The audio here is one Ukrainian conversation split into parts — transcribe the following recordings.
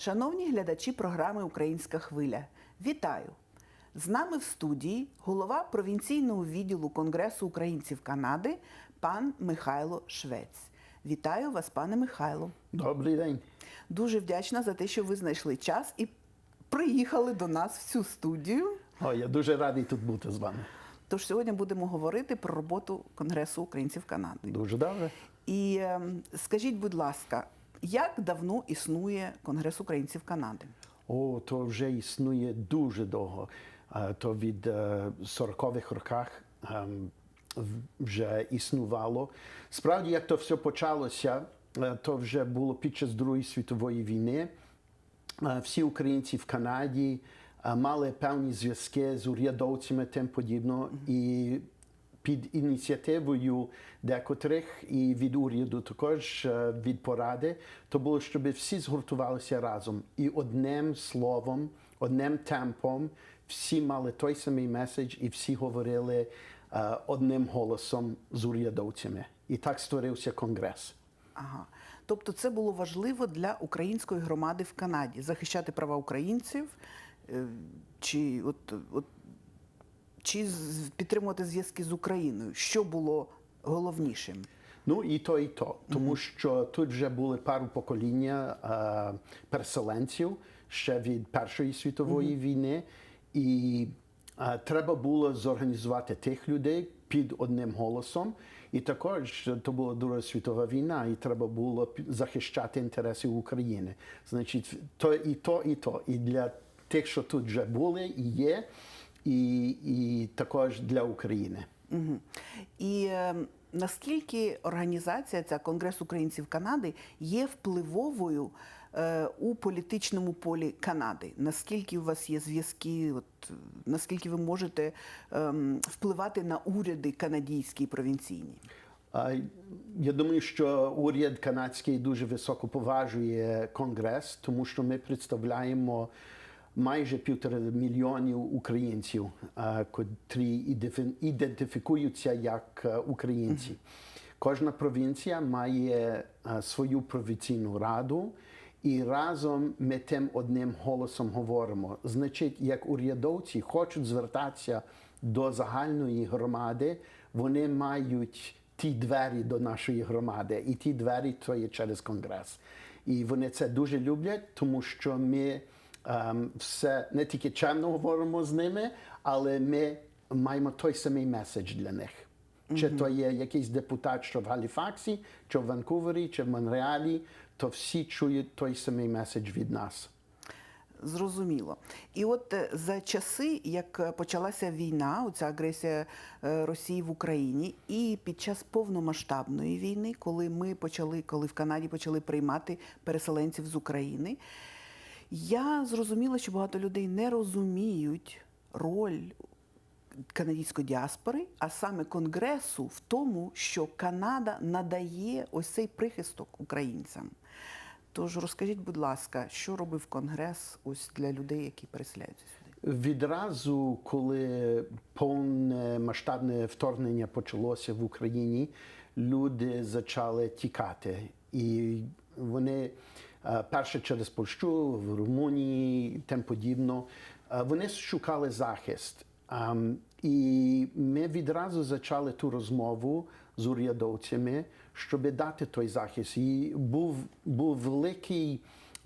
Шановні глядачі програми Українська хвиля, вітаю! З нами в студії голова провінційного відділу Конгресу українців Канади пан Михайло Швець. Вітаю вас, пане Михайло. Добрий день. Дуже вдячна за те, що ви знайшли час і приїхали до нас в цю студію. О, я дуже радий тут бути з вами. Тож сьогодні будемо говорити про роботу Конгресу українців Канади. Дуже добре. І ем, скажіть, будь ласка, як давно існує Конгрес українців Канади? О, то вже існує дуже довго. Е, То від е, 40-х роках ем, вже існувало. Справді, як то все почалося, е, то вже було під час Другої світової війни. Е, Всі українці в Канаді е, мали певні зв'язки з урядовцями тим подібно. І під ініціативою декотрих і від уряду також е, від поради, то було, щоб всі згуртувалися разом і одним словом, одним темпом всі мали той самий меседж, і всі говорили е, одним голосом з урядовцями. І так створився конгрес. Ага. Тобто це було важливо для української громади в Канаді захищати права українців, е, чи, от, от, чи підтримувати зв'язки з Україною. Що було головнішим? Ну і то, і то, тому що тут вже були пару покоління е, переселенців ще від Першої світової війни, і е, треба було зорганізувати тих людей під одним голосом. І також то була Друга світова війна, і треба було захищати інтереси України. Значить, то і то, і то. І для тих, що тут вже були, і є, і, і також для України. Угу. І е, наскільки організація, ця Конгрес українців Канади, є впливовою е, у політичному полі Канади? Наскільки у вас є зв'язки? От, е, наскільки ви можете ем, впливати на уряди канадійські і провінційні? Я думаю, що уряд канадський дуже високо поважує конгрес, тому що ми представляємо майже півтора мільйонів українців, котрі ідефі- ідентифікуються як е, українці. Кожна провінція має е, свою провінційну раду. І разом ми тим одним голосом говоримо. Значить, як урядовці хочуть звертатися до загальної громади, вони мають ті двері до нашої громади, і ті двері то є через конгрес. І вони це дуже люблять, тому що ми все не тільки чемно говоримо з ними, але ми маємо той самий меседж для них. Чи то є якийсь депутат, що в Галіфаксі, чи в Ванкувері, чи в Монреалі, то всі чують той самий меседж від нас. Зрозуміло. І от е, за часи, як почалася війна, оця агресія е, Росії в Україні, і під час повномасштабної війни, коли ми почали, коли в Канаді почали приймати переселенців з України, я зрозуміла, що багато людей не розуміють роль канадської діаспори, а саме конгресу в тому, що Канада надає ось цей прихисток українцям. Тож розкажіть, будь ласка, що робив конгрес ось для людей, які переселяються сюди? Відразу, коли повне масштабне вторгнення почалося в Україні, люди почали тікати. І вони перше через Польщу, в Румунії, тим подібно, е, вони шукали захист. Ем, І ми відразу почали ту розмову з урядовцями, щоб дати той захист. І був, був великий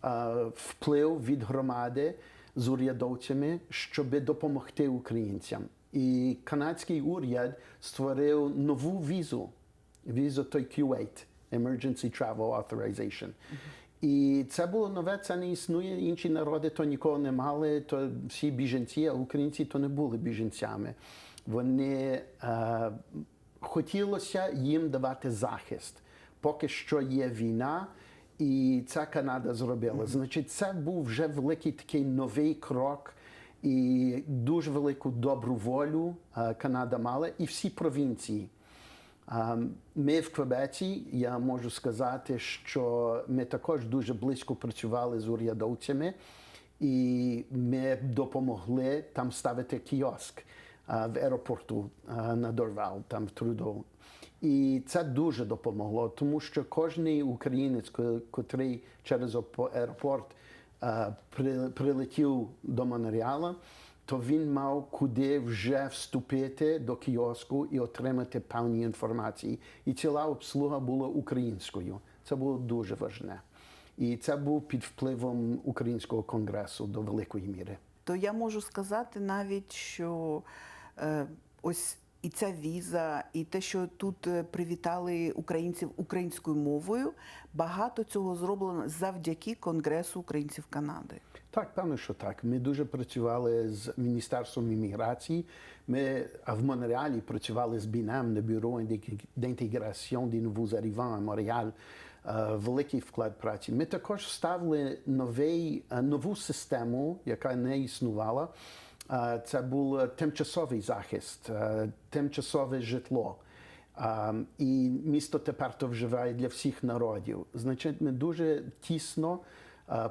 е, вплив від громади з урядовцями, щоб допомогти українцям. І канадський уряд створив нову візу, візу той Q8, Emergency Travel Authorization. І це було нове, це не існує. Інші народи то нікого не мали, то всі біженці, а українці то не були біженцями. Вони е, хотілося їм давати захист. Поки що є війна, і це Канада зробила. Значить, це був вже великий такий новий крок. І дуже велику добру волю е, Канада мала, і всі провінції. Ми в Квебеці, я можу сказати, що ми також дуже близько працювали з урядовцями, і ми допомогли там ставити кіоск в аеропорту на Дорвал, там в Трудоу. І це дуже допомогло, тому що кожен українець, ко- котрий через опо- аеропорт при- прилетів до Монреала, то він мав куди вже вступити до кіоску і отримати певні інформації. І ціла обслуга була українською. Це було дуже важне. І це був під впливом українського конгресу до великої міри. то я можу сказати навіть, що е, ось і ця віза, і те, що тут е, привітали українців українською мовою, багато цього зроблено завдяки Конгресу українців Канади. Так, певно, що так. Ми дуже працювали з Міністерством імміграції. Ми в Монреалі працювали з БІНЕМ, на бюро d'integration des nouveaux arrivants à Великий вклад праці. Ми також вставили новий, е, нову систему, яка не існувала. Е, Це був тимчасовий захист, е, тимчасове житло. І місто тепер то вживає для всіх народів. Значить, ми дуже тісно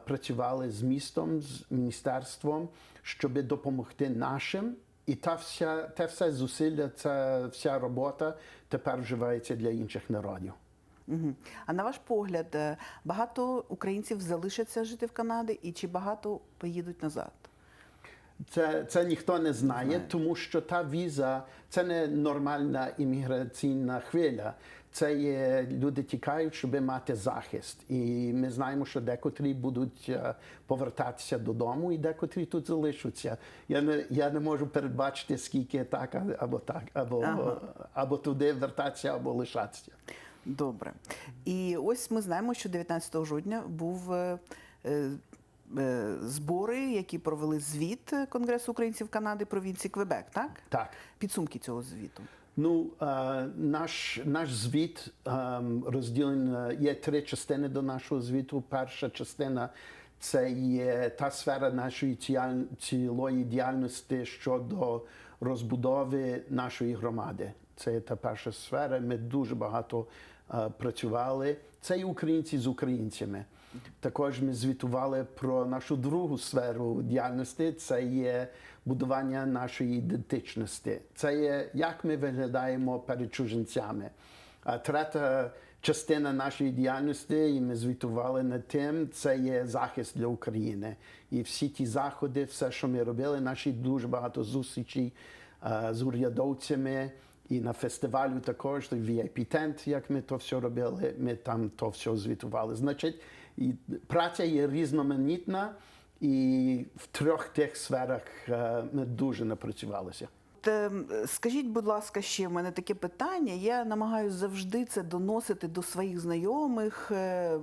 працювали з містом, з міністерством, щоб допомогти нашим. І та вся, те все зусилля, ця вся робота тепер вживається для інших народів. Угу. А на ваш погляд, е, багато українців залишаться жити в Канаді, і чи багато поїдуть назад? Це, це ніхто не знає, тому що та віза це не нормальна імміграційна хвиля. Це є люди тікають, щоб мати захист. І ми знаємо, що декотрі будуть е, повертатися додому, і декотрі тут залишаться. Я не я не можу передбачити, скільки так або так, або, Ага. або туди вертатися, або лишатися. Добре. І ось ми знаємо, що 19 жовтня був е, е, збори, які провели звіт Конгресу українців Канади провінції Квебек, так? Так. Підсумки цього звіту. Ну, е, наш, наш звіт ем, розділений, є три частини до нашого звіту. Перша частина це є та сфера нашої цілої діяльності щодо розбудови нашої громади. Це є та перша сфера. Ми дуже багато е, працювали. Це і українці з українцями. Також ми звітували про нашу другу сферу діяльності. Це є будування нашої ідентичності. Це є як ми виглядаємо перед чужинцями. А третя частина нашої діяльності, і ми звітували над тим, це є захист для України. І всі ті заходи, все, що ми робили, наші дуже багато зустрічей з урядовцями. І на фестивалю також VIP тент, як ми то все робили, ми там то все звітували. Значить, і праця є різноманітна, і в трьох тих сферах ми дуже напрацювалися. Скажіть, будь ласка, ще в мене таке питання. Я намагаюся завжди це доносити до своїх знайомих, е,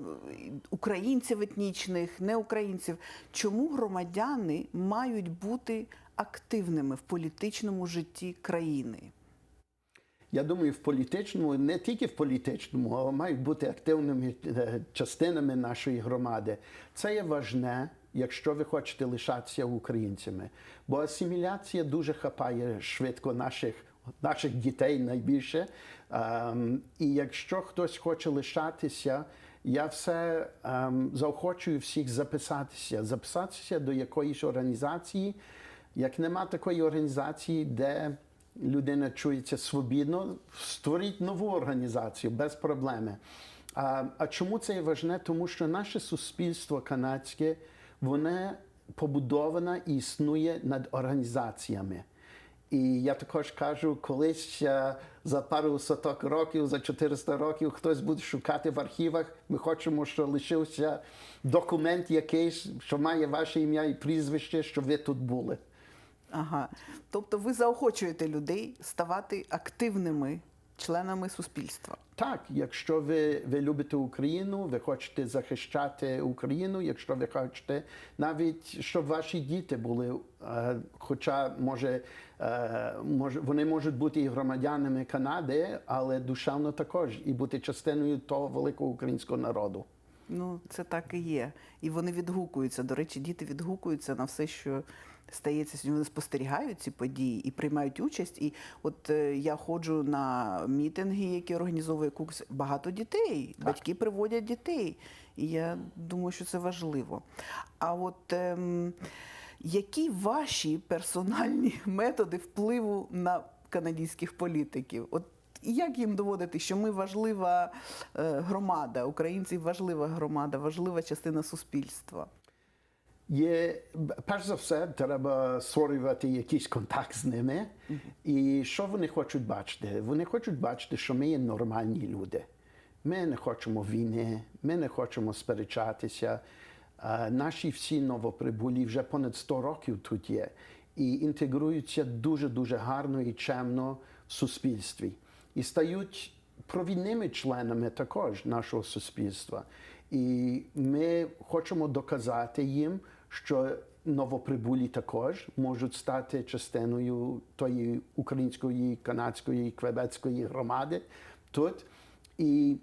українців етнічних, неукраїнців. Чому громадяни мають бути активними в політичному житті країни? Я думаю, в політичному, не тільки в політичному, але мають бути активними е, частинами нашої громади. Це є важне, якщо ви хочете лишатися українцями. Бо асиміляція дуже хапає швидко наших, наших дітей найбільше. Ем, і якщо хтось хоче лишатися, я все ем, заохочую всіх записатися, записатися до якоїсь організації. Як нема такої організації, де людина чується свобідно, створіть нову організацію без проблеми. А, а чому це є важне? Тому що наше суспільство канадське, воно побудоване і існує над організаціями. І я також кажу, колись е, за пару соток років, за 400 років, хтось буде шукати в архівах. Ми хочемо, щоб лишився документ якийсь, що має ваше ім'я і прізвище, що ви тут були. Ага. Тобто ви заохочуєте людей ставати активними членами суспільства. Так, якщо ви, ви любите Україну, ви хочете захищати Україну, якщо ви хочете навіть щоб ваші діти були, е, хоча може, е, може вони можуть бути і громадянами Канади, але душевно також і бути частиною того великого українського народу. Ну, це так і є. І вони відгукуються. До речі, діти відгукуються на все, що стається сьогодні. Вони спостерігають ці події і приймають участь. І от е, я ходжу на мітинги, які організовує Кукс. Багато дітей. Батьки приводять дітей. І я думаю, що це важливо. А от ем, які ваші персональні методи впливу на канадських політиків? От і як їм доводити, що ми важлива е, громада, українці важлива громада, важлива частина суспільства? Є, перш за все, треба створювати якийсь контакт з ними. І що вони хочуть бачити? Вони хочуть бачити, що ми є нормальні люди. Ми не хочемо війни, ми не хочемо сперечатися. Наші всі новоприбулі вже понад 100 років тут є і інтегруються дуже-дуже гарно і чемно в суспільстві. І стають провідними членами також нашого суспільства. І ми хочемо доказати їм, що новоприбулі також можуть стати частиною тої української, канадської, квебецької громади тут. І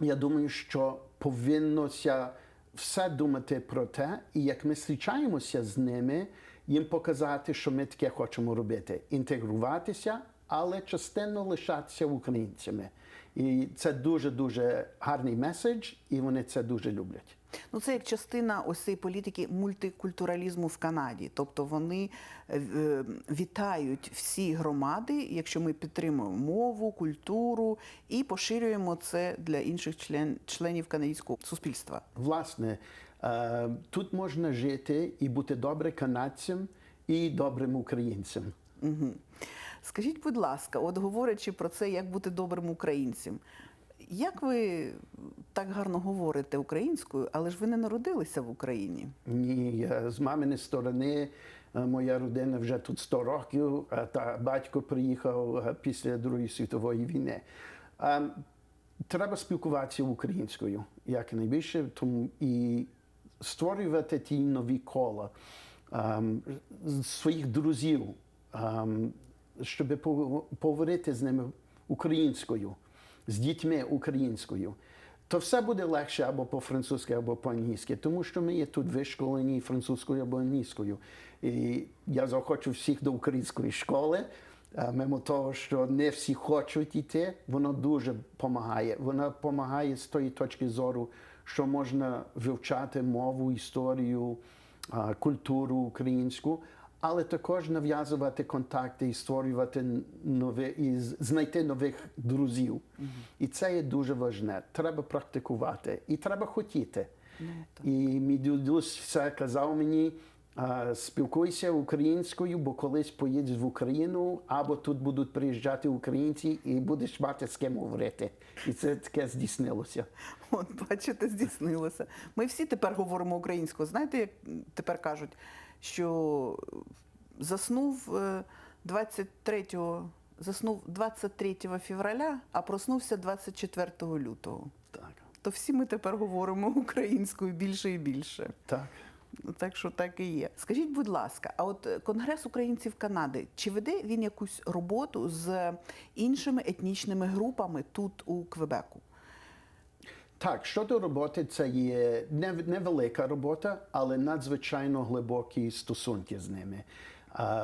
я думаю, що повиннося все думати про те, і як ми зустрічаємося з ними, їм показати, що ми таке хочемо робити: інтегруватися, але частинно лишатися українцями. І це дуже дуже гарний меседж, і вони це дуже люблять. Ну, це як частина ось цієї політики мультикультуралізму в Канаді. Тобто вони е, вітають всі громади, якщо ми підтримуємо мову, культуру і поширюємо це для інших член, членів канадського суспільства. Власне, е, тут можна жити і бути добрим канадцем і добрим українцем. Угу. Скажіть, будь ласка, от говорячи про це, як бути добрим українцем, як ви так гарно говорите українською, але ж ви не народилися в Україні? Ні, я з маминої сторони е, моя родина вже тут 100 років, а та батько приїхав е, після Другої світової війни. Треба спілкуватися українською якнайбільше, тому і створювати ті нові кола своїх друзів, щоб поговорити з ними українською, з дітьми українською. То все буде легше або по-французьки, або по-англійськи, тому що ми є тут вишколені французькою або англійською. І я захочу всіх до української школи. Е, Мимо того, що не всі хочуть йти, воно дуже допомагає. Воно допомагає з тої точки зору, що можна вивчати мову, історію, культуру українську, але також нав'язувати контакти і створювати нові, і знайти нових друзів. І це є дуже важне. Треба практикувати і треба хотіти. І мій дідусь все казав мені. Спілкуйся українською, бо колись поїдеш в Україну, або тут будуть приїжджати українці, і будеш мати з ким говорити. І це таке здійснилося. От, бачите, здійснилося. Ми всі тепер говоримо українською. Знаєте, як тепер кажуть, що заснув е, 23 заснув 23 февраля, а проснувся 24 лютого. Так, То всі ми тепер говоримо українською більше і більше. так. Так що так і є. Скажіть, будь ласка, а от е, Конгрес українців Канади, чи веде він якусь роботу з іншими етнічними групами тут у Квебеку? Так, щодо роботи, це є невелика робота, але надзвичайно глибокі стосунки з ними.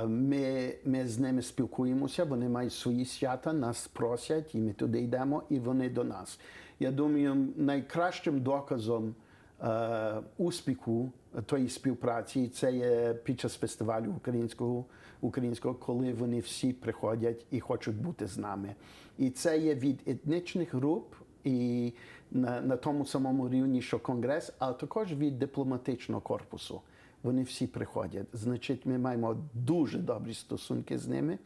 Ми, ми з ними спілкуємося, вони мають свої свята, нас просять, і ми туди йдемо, і вони до нас. Я думаю, найкращим доказом е, успіху тої співпраці це є під час фестивалю українського, українського, коли вони всі приходять і хочуть бути з нами. І це є від етнічних груп і на, на тому самому рівні, що конгрес, а також від дипломатичного корпусу. Вони всі приходять. Значить, ми маємо дуже добрі стосунки з ними,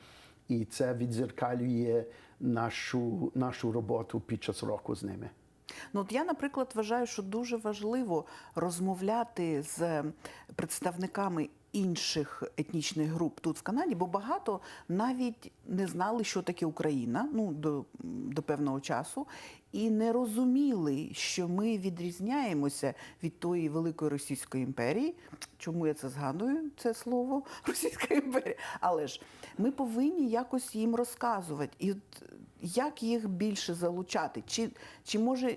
і це відзеркалює нашу, нашу роботу під час року з ними. Ну, от я, наприклад, вважаю, що дуже важливо розмовляти з представниками інших етнічних груп тут в Канаді, бо багато навіть не знали, що таке Україна ну, до, до певного часу, і не розуміли, що ми відрізняємося від тої великої Російської імперії. Чому я це згадую, це слово Російська імперія? Але ж ми повинні якось їм розказувати. І як їх більше залучати? Чи, чи може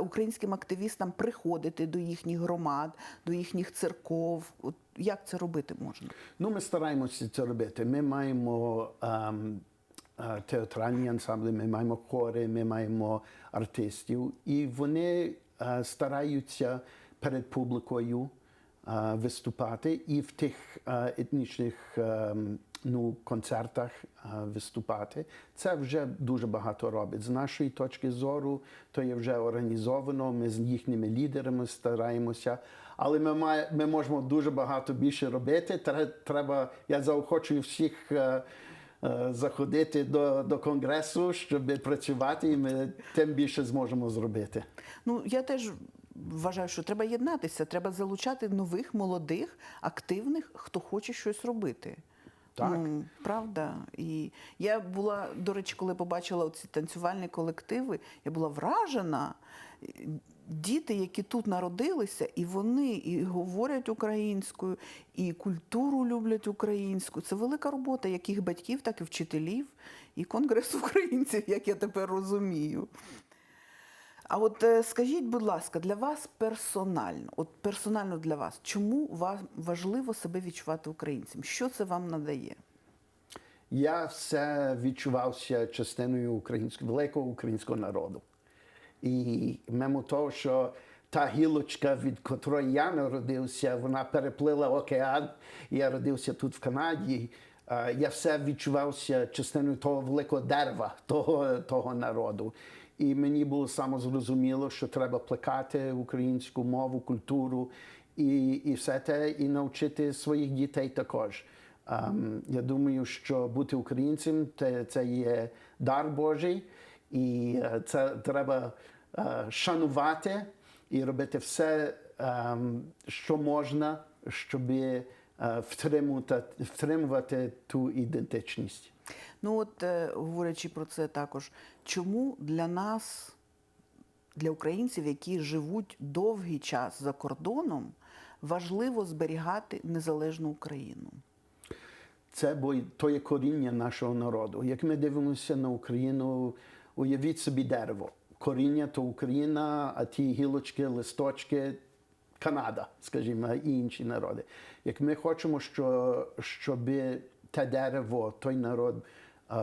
українським активістам приходити до їхніх громад, до їхніх церков? Як це робити можна? Ну, ми стараємося це робити. Ми маємо ем, е, театральні ансамблі, ми маємо хори, ми маємо артистів, і вони е, стараються перед публікою е, виступати і в тих е, етнічних ем, ну, концертах а, виступати. Це вже дуже багато робить. З нашої точки зору, то є вже організовано. Ми з їхніми лідерами стараємося. Але ми, має, ми можемо дуже багато більше робити. Тре- Треба, я заохочую всіх. е, е, Заходити до, до конгресу, щоб працювати, і ми тим більше зможемо зробити. Ну я теж вважаю, що треба єднатися, треба залучати нових, молодих, активних, хто хоче щось робити. Так. Ну, правда. І я була, до речі, коли побачила ці танцювальні колективи, я була вражена. Діти, які тут народилися, і вони і говорять українською, і культуру люблять українську. Це велика робота як їх батьків, так і вчителів, і конгрес українців, як я тепер розумію. А от е, скажіть, будь ласка, для вас персонально, от персонально для вас, чому вам важливо себе відчувати українцем? Що це вам надає? Я все відчувався частиною українського великого українського народу. І мимо того, що та гілочка, від котрої я народився, вона переплила океан, я родився тут в Канаді. е, Я все відчувався частиною того великого дерева, того, того народу. І мені було самозрозуміло, що треба плекати українську мову, культуру і, і все те, і навчити своїх дітей також. Ем, я думаю, що бути українцем це, це є дар Божий, і е, це треба е, шанувати і робити все, ем, що можна, щоб е, втримувати, втримувати ту ідентичність. Ну от е, говорячи про це також, чому для нас, для українців, які живуть довгий час за кордоном, важливо зберігати незалежну Україну? Це бо то є коріння нашого народу. Як ми дивимося на Україну, уявіть собі дерево. Коріння то Україна, а ті гілочки, листочки Канада, скажімо, і інші народи. Як ми хочемо, що, щоб те дерево, той народ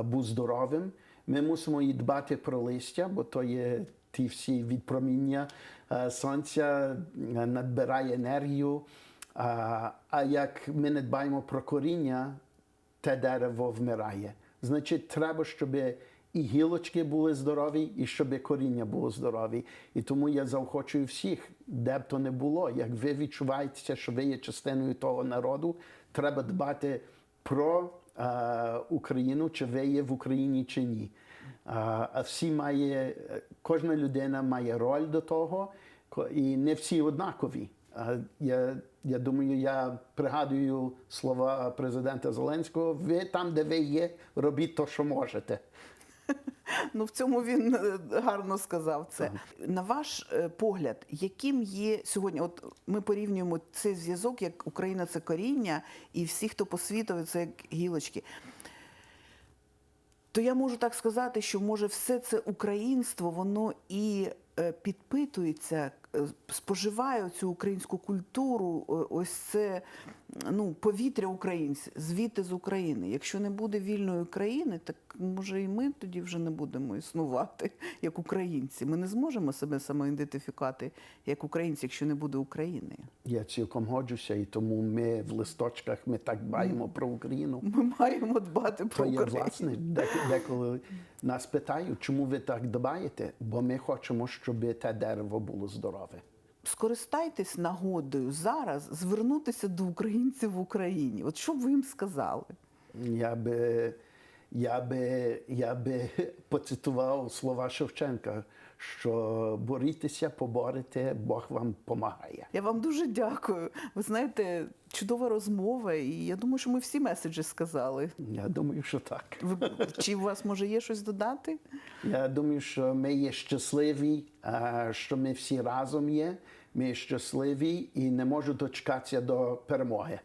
був здоровим, ми мусимо і дбати про листя, бо то є ті всі відпроміння е, сонця, е, надбирає енергію. А, як ми не дбаємо про коріння, те дерево вмирає. Значить, треба, щоб і гілочки були здорові, і щоб коріння було здорові. І тому я заохочую всіх, де б то не було. Як ви відчуваєте, що ви є частиною того народу, треба дбати про е, Україну, чи ви є в Україні, чи ні. А, а всі має, кожна людина має роль до того, і не всі однакові. Я, я думаю, я пригадую слова президента Зеленського: ви там, де ви є, робіть то, що можете. Ну, в цьому він е, гарно сказав це. На ваш е, погляд, яким є сьогодні? От ми порівнюємо цей зв'язок, як Україна це коріння, і всі, хто по світу, це як гілочки. То я можу так сказати, що може все це українство, воно і е, підпитується, споживає цю українську культуру, ось це ну, повітря українців, звідти з України. Якщо не буде вільної України, так може і ми тоді вже не будемо існувати як українці. Ми не зможемо себе самоідентифікувати як українці, якщо не буде України. Я цілком годжуся, і тому ми в листочках ми так дбаємо про Україну. Ми маємо дбати То про є Україну. власне, деколи нас питають, чому ви так дбаєте? Бо ми хочемо, щоб те дерево було здорове. Скористайтесь нагодою зараз звернутися до українців в Україні. От що б ви їм сказали? Я би, я би, я би поцитував слова Шевченка, що борітеся, поборете, Бог вам помагає. Я вам дуже дякую. Ви знаєте, чудова розмова, і я думаю, що ми всі меседжі сказали. Я думаю, що так. Ви, чи у вас може є щось додати? Я думаю, що ми є щасливі, що ми всі разом є. Ми щасливі і не можу дочекатися до перемоги.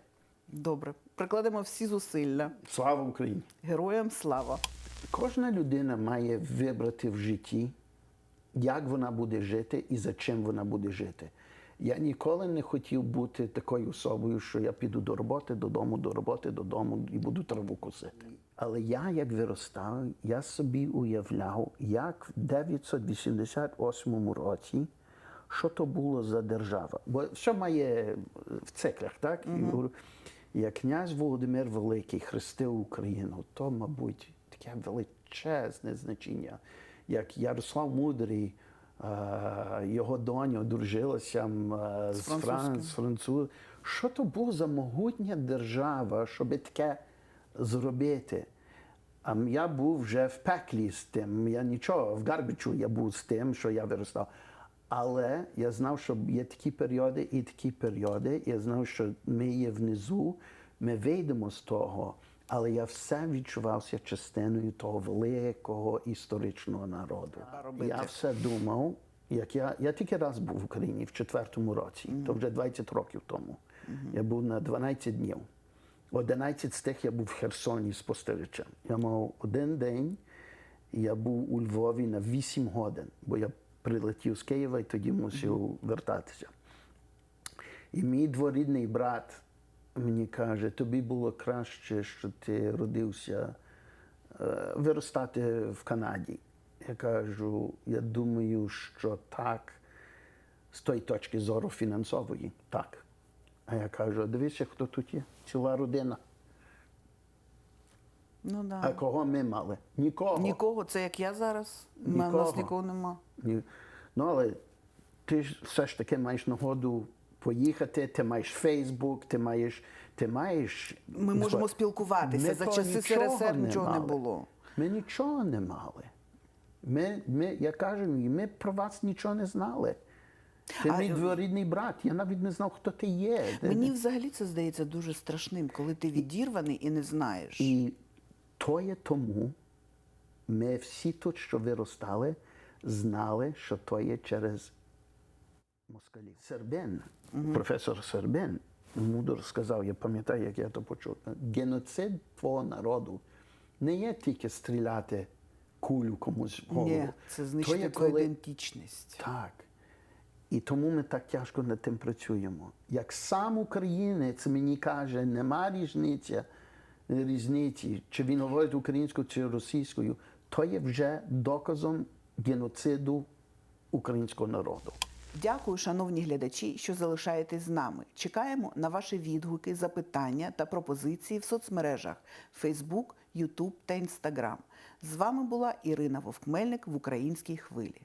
Добре, прикладемо всі зусилля. Слава Україні! Героям слава! Кожна людина має вибрати в житті, як вона буде жити і за чим вона буде жити. Я ніколи не хотів бути такою особою, що я піду до роботи, додому, до роботи, додому і буду траву косити. Але я, як виростав, я собі уявляв, як в 988 році, що то було за держава. Бо що має в циклах, так? І Як князь Володимир Великий хрестив Україну, то, мабуть, таке величезне значення. Як Ярослав Мудрий, е, його доня одружилася е, з, французьким. Фран, з француз. Що то була за могутня держава, щоб таке зробити? А я був вже в пеклі з тим. Я нічого, в Гарбичу я був з тим, що я виростав. Але я знав, що є такі періоди і такі періоди. Я знав, що ми є внизу, ми вийдемо з того. Але я все відчувався частиною того великого історичного народу. Я все думав, як я, я тільки раз був в Україні в четвертому році, то вже 20 років тому. Я був на 12 днів. 11 з тих я був в Херсоні спостерігачем. Я мав один день, я був у Львові на 8 годин, бо я прилетів з Києва і тоді мусив вертатися. І мій дворідний брат мені каже, тобі було краще, що ти родився е, виростати в Канаді. Я кажу, я думаю, що так, з тої точки зору фінансової, так. А я кажу, дивися, хто тут є? Ціла родина. Ну да. А кого ми мали? Нікого. Нікого, це як я зараз. У нас Нікого. нікого нема. Ні. Ну, але ти ж все ж таки маєш нагоду поїхати, ти маєш Фейсбук, ти маєш. Ти маєш Ми можемо Ми спілкуватися. За то часи СРСР нічого не мали. було. Ми нічого не мали. Ми, ми, я кажу, ми про вас нічого не знали. Ти А, мій дворідний брат, я навіть не знав, хто ти є. Мені взагалі це здається дуже страшним, коли ти відірваний і не знаєш. І то є тому, ми всі тут, що виростали, знали, що то є через москалів. Сербин, професор Сербин, мудро сказав, я пам'ятаю, як я то почув. Геноцид твого народу не є тільки стріляти кулю комусь в голову. Ні, це знищити твою коли- ідентичність. так. І тому ми так тяжко над тим працюємо. Як сам українець мені каже, нема різниці, різниці, чи він говорить українською чи російською, то є вже доказом геноциду українського народу. Дякую, шановні глядачі, що залишаєтесь з нами. Чекаємо на ваші відгуки, запитання та пропозиції в соцмережах Facebook, YouTube та Instagram. З вами була Ірина Вовкмельник в українській хвилі.